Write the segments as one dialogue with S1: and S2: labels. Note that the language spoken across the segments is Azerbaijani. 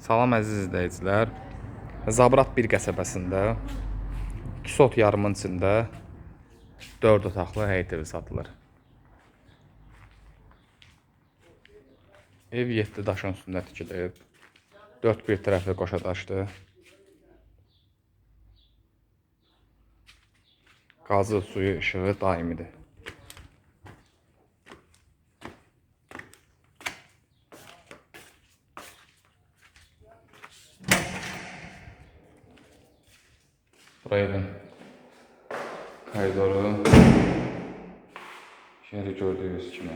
S1: Salam əziz izləyicilər. Zabrat bir qəsəbəsində 2 sot yarımın içində 4 otaqlı həyət evi satılır. Ev 7 daşın üstündə tikilib. 4 bir tərəfli qoşa daşdı. Qazı, suyu, işığı daimidir. Buraya dön. Yukarı doğru. Şehri gördüğünüz kimi.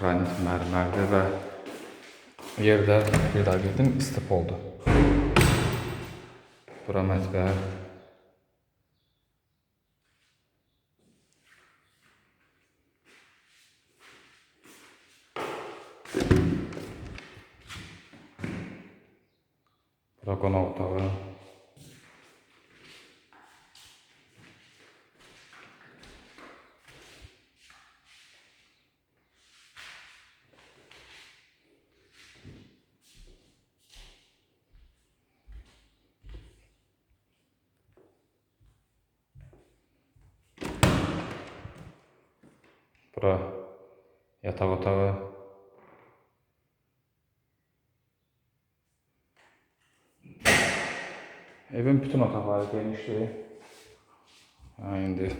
S1: Granit mermerde ve yerde bir daha girdim istip oldu. Bura mətbə. Bura qonaq otağı. Bura yataq otağı. Evin bütün otaqları genişdir. Ha, indi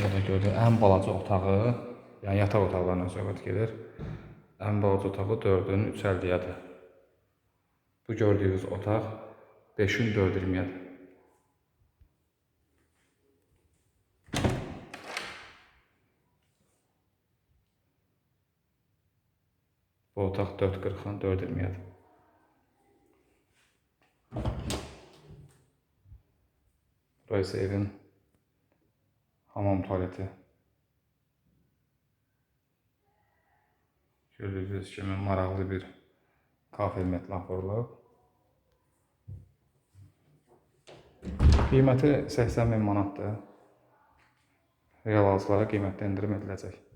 S1: belə gördük. Ən balaca otağı, yəni yataq otaqlarından söhbət gedir. Ən balaca otağı 4-ün 3.50-yədir. Bu gördüyünüz otaq 5-in 4.20-yədir. Bu otaq 4.40-dan 4.20-yədir. Burası evin hamam tuvaleti. Gördüğünüz kimi maraqlı bir kafe metlaq qurulub. Qiyməti 80 min manatdır. Real alıcılara qiymətdə endirim ediləcək.